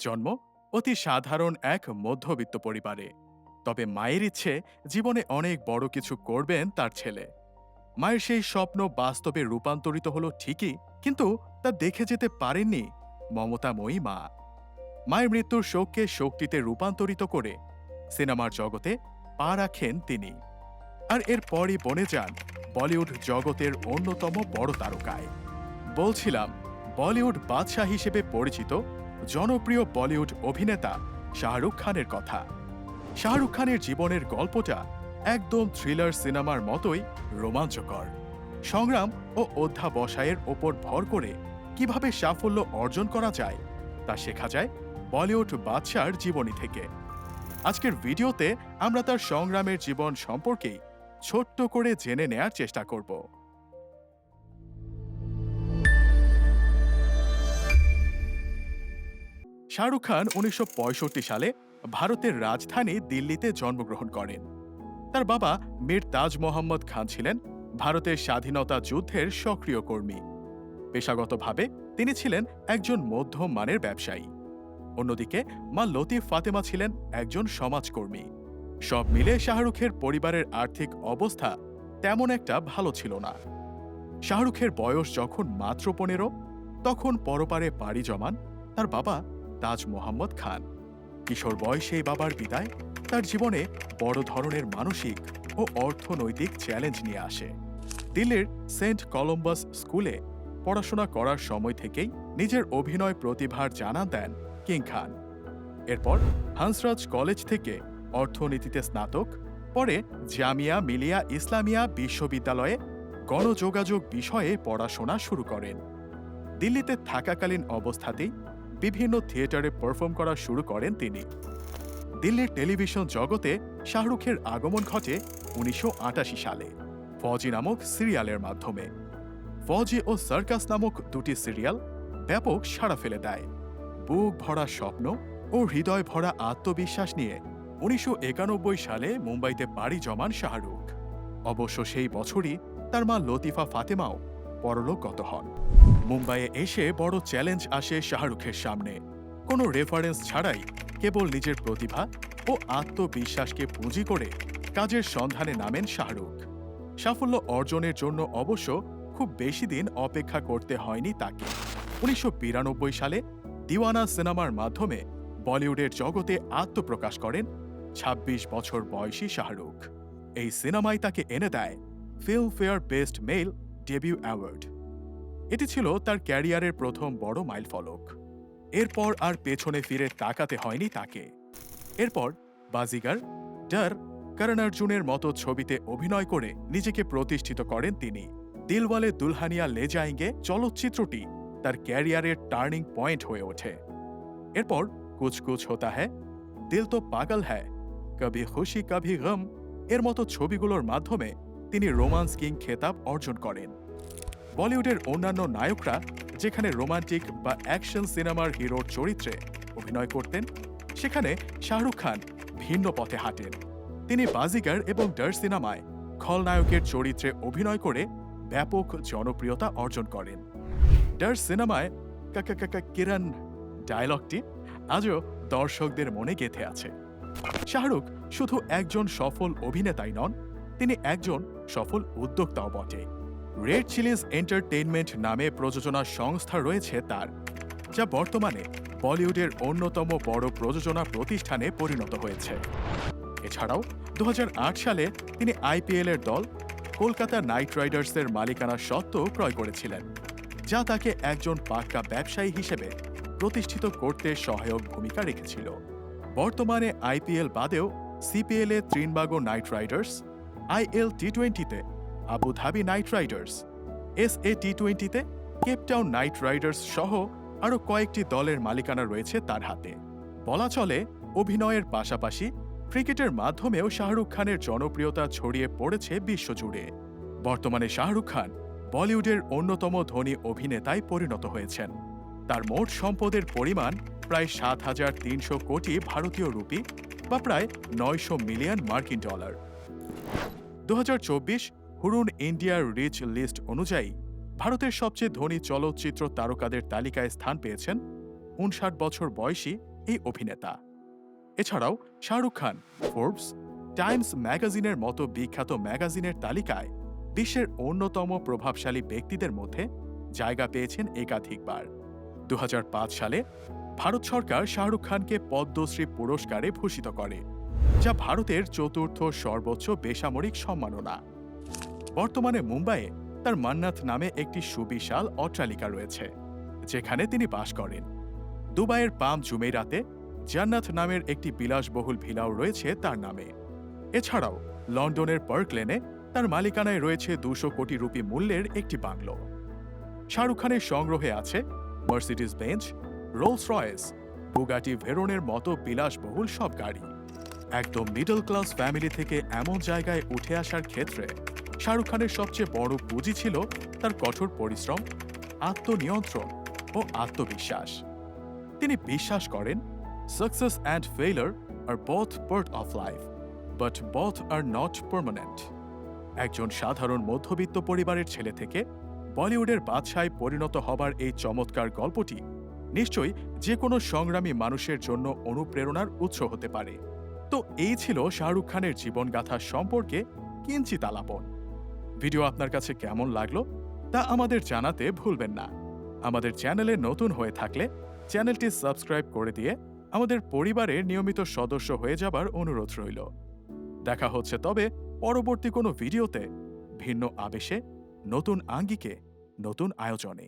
জন্ম অতি সাধারণ এক মধ্যবিত্ত পরিবারে। তবে মায়ের ইচ্ছে জীবনে অনেক বড় কিছু করবেন তার ছেলে। মায়ের সেই স্বপ্ন বাস্তবে রূপান্তরিত হলো ঠিকই, কিন্তু তা দেখে যেতে পারেননি মমতাময়ী মা। মায়ের মৃত্যুর শোককে শক্তিতে রূপান্তরিত করে সিনেমার জগতে পা রাখেন তিনি। আর এরপরই বনে যান বলিউড জগতের অন্যতম বড় তারকায়। বলছিলাম, বলিউড বাদশাহ হিসেবে পরিচিত জনপ্রিয় বলিউড অভিনেতা শাহরুখ খানের কথা। শাহরুখ খানের জীবনের গল্পটা একদম থ্রিলার সিনেমার মতোই রোমাঞ্চকর। সংগ্রাম ও অধ্যাবসায়ের ওপর ভর করে কীভাবে সাফল্য অর্জন করা যায় তা শেখা যায় বলিউড বাদশার জীবনী থেকে। আজকের ভিডিওতে আমরা তার সংগ্রামের জীবন সম্পর্কেই ছোট্ট করে জেনে নেয়ার চেষ্টা করব। শাহরুখ খান উনিশশো পঁয়ষট্টি সালে ভারতের রাজধানী দিল্লিতে জন্মগ্রহণ করেন। তার বাবা মীর তাজ মোহাম্মদ খান ছিলেন ভারতের স্বাধীনতা যুদ্ধের সক্রিয় কর্মী। পেশাগতভাবে তিনি ছিলেন একজন মধ্যম মানের ব্যবসায়ী। অন্যদিকে মা লতিফ ফাতেমা ছিলেন একজন সমাজকর্মী। সব মিলে শাহরুখের পরিবারের আর্থিক অবস্থা তেমন একটা ভালো ছিল না। শাহরুখের বয়স যখন মাত্র পনেরো, তখন পরপারে পাড়ি জমান তার বাবা তাজ মোহাম্মদ খান। কিশোর বয়সে বাবার বিদায় তার জীবনে বড় ধরনের মানসিক ও অর্থনৈতিক চ্যালেঞ্জ নিয়ে আসে। দিল্লির সেন্ট কলম্বাস স্কুলে পড়াশোনা করার সময় থেকেই নিজের অভিনয় প্রতিভার জানা দেন কিং খান। এরপর হান্সরাজ কলেজ থেকে অর্থনীতিতে স্নাতক, পরে জামিয়া মিলিয়া ইসলামিয়া বিশ্ববিদ্যালয়ে গণযোগাযোগ বিষয়ে পড়াশোনা শুরু করেন। দিল্লিতে থাকাকালীন অবস্থাতেই বিভিন্ন থিয়েটারে পারফর্ম করা শুরু করেন তিনি। দিল্লির টেলিভিশন জগতে শাহরুখের আগমন ঘটে উনিশশো আটাশি সালে, ফজি নামক সিরিয়ালের মাধ্যমে। ফজি ও সার্কাস নামক দুটি সিরিয়াল ব্যাপক সাড়া ফেলে দেয়। বুক ভরা স্বপ্ন ও হৃদয় ভরা আত্মবিশ্বাস নিয়ে উনিশশো একানব্বই সালে মুম্বাইতে পাড়ি জমান শাহরুখ। অবশ্য সেই বছরই তার মা লতিফা ফাতেমাও পরলোকগত হন। মুম্বাইয়ে এসে বড় চ্যালেঞ্জ আসে শাহরুখের সামনে। কোনো রেফারেন্স ছাড়াই কেবল নিজের প্রতিভা ও আত্মবিশ্বাসকে পুঁজি করে কাজের সন্ধানে নামেন শাহরুখ। সাফল্য অর্জনের জন্য অবশ্য খুব বেশি দিন অপেক্ষা করতে হয়নি তাকে। উনিশশো বিরানব্বই সালে দিওয়ানা সিনেমার মাধ্যমে বলিউডের জগতে আত্মপ্রকাশ করেন ২৬ বছর বয়সী শাহরুখ। এই সিনেমায় তাকে এনে দেয় Filmfare best male debut award এটি ছিল তার ক্যারিয়ারের প্রথম বড় মাইলফলক। এরপর আর পেছনে ফিরে তাকাতে হয়নি তাকে। এরপর বাজিগার ডার করণ অর্জুনের মতো ছবিতে অভিনয় করে নিজেকে প্রতিষ্ঠিত করেন তিনি। দিলওয়ালে দুলহানিয়া লে যায়েঙ্গে চলচ্চিত্রটি তার ক্যারিয়ারের টার্নিং পয়েন্ট হয়ে ওঠে। এরপর কুছ কুছ হোতা হ্যায়, দিল তো পাগল হ্যায়, কভি খুশি কভি গম এর মতো ছবিগুলোর মাধ্যমে তিনি রোমান্স কিং খেতাব অর্জন করেন। বলিউডের অন্যান্য নায়করা, যেখানে রোমান্টিক বা অ্যাকশন সিনেমার হিরোর চরিত্রে অভিনয় করতেন, সেখানে শাহরুখ খান ভিন্ন পথে হাঁটেন। তিনি বাজিগার এবং ডার সিনেমায় খলনায়কের চরিত্রে অভিনয় করে ব্যাপক জনপ্রিয়তা অর্জন করেন। ডার সিনেমায় কাকা কাকা কিরণ ডায়লগটি আজও দর্শকদের মনে গেঁথে আছে। শাহরুখ শুধু একজন সফল অভিনেতাই নন তিনি একজন সফল উদ্যোক্তাও বটে। রেড চিলিজ এন্টারটেইনমেন্ট নামে প্রযোজনা সংস্থা রয়েছে তার, যা বর্তমানে বলিউডের অন্যতম বড় প্রযোজনা প্রতিষ্ঠানে পরিণত হয়েছে। এছাড়াও দু হাজার আট সালে তিনি আইপিএল এর দল কলকাতা নাইট রাইডার্সের মালিকানা সত্ত্বেও ক্রয় করেছিলেন, যা তাকে একজন পাক্কা ব্যবসায়ী হিসেবে প্রতিষ্ঠিত করতে সহায়ক ভূমিকা রেখেছিল। বর্তমানে আইপিএল বাদেও CPL Trinbago Knight Riders IL T টোয়েন্টিতে Abu Dhabi Knight Riders, S A T টোয়েন্টিতে কেপটাউন নাইট রাইডার্স সহ আরও কয়েকটি দলের মালিকানা রয়েছে তার হাতে। বলা চলে, অভিনয়ের পাশাপাশি ক্রিকেটের মাধ্যমেও শাহরুখ খানের জনপ্রিয়তা ছড়িয়ে পড়েছে বিশ্বজুড়ে। বর্তমানে শাহরুখ খান বলিউডের অন্যতম ধনী অভিনেতায় পরিণত হয়েছেন। তার মোট সম্পদের পরিমাণ প্রায় সাত হাজার তিনশো কোটি ভারতীয় রুপি বা প্রায় নয়শো মিলিয়ন মার্কিন ডলার। দু হাজার চব্বিশ হুরুন ইন্ডিয়ার রিচ লিস্ট অনুযায়ী ভারতের সবচেয়ে ধনী চলচ্চিত্র তারকাদের তালিকায় স্থান পেয়েছেন উনষাট বছর বয়সী এই অভিনেতা। এছাড়াও শাহরুখ খান ফোর্বস টাইমস ম্যাগাজিনের মতো বিখ্যাত ম্যাগাজিনের তালিকায় বিশ্বের অন্যতম প্রভাবশালী ব্যক্তিদের মধ্যে জায়গা পেয়েছেন একাধিকবার। দু হাজার পাঁচ সালে ভারত সরকার শাহরুখ খানকে পদ্মশ্রী পুরস্কারে ভূষিত করে। যা ভারতের চতুর্থ সর্বোচ্চ বেসামরিক সম্মাননা। বর্তমানে মুম্বাইয়ে তার মান্নাথ নামে একটি সুবিশাল অট্টালিকা রয়েছে, যেখানে তিনি বাস করেন। দুবাইয়ের পাম জুমেরাতে জান্নাত নামের একটি বিলাসবহুল ভিলাও রয়েছে তার নামে। এছাড়াও লন্ডনের পার্ক লেনে তার মালিকানায় রয়েছে দুশো কোটি রুপি মূল্যের একটি বাংলো। শাহরুখ খানের সংগ্রহে আছে Mercedes Benz, Rolls Royce, Bugatti ভেরনের মতো বিলাসবহুল সব গাড়ি। একদম মিডল ক্লাস ফ্যামিলি থেকে এমন জায়গায় উঠে আসার ক্ষেত্রে শাহরুখ খানের সবচেয়ে বড় পুঁজি ছিল তার কঠোর পরিশ্রম, আত্মনিয়ন্ত্রণ ও আত্মবিশ্বাস। তিনি বিশ্বাস করেন success and failure are both part of life but both are not permanent একজন সাধারণ মধ্যবিত্ত পরিবারের ছেলে থেকে বলিউডের বাদশায় পরিণত হবার এই চমৎকার গল্পটি নিশ্চয়ই যে কোনো সংগ্রামী মানুষের জন্য অনুপ্রেরণার উৎস হতে পারে। তো এই ছিল শাহরুখ খানের জীবনগাথা সম্পর্কে কিঞ্চিত আলাপন। ভিডিও আপনার কাছে কেমন লাগল তা আমাদের জানাতে ভুলবেন না। আমাদের চ্যানেলে নতুন হয়ে থাকলে চ্যানেলটি সাবস্ক্রাইব করে দিয়ে আমাদের পরিবারের নিয়মিত সদস্য হয়ে যাবার অনুরোধ রইল। দেখা হচ্ছে তবে পরবর্তী কোনো ভিডিওতে ভিন্ন আবেশে, নতুন আঙ্গিকে, নতুন আয়োজনে।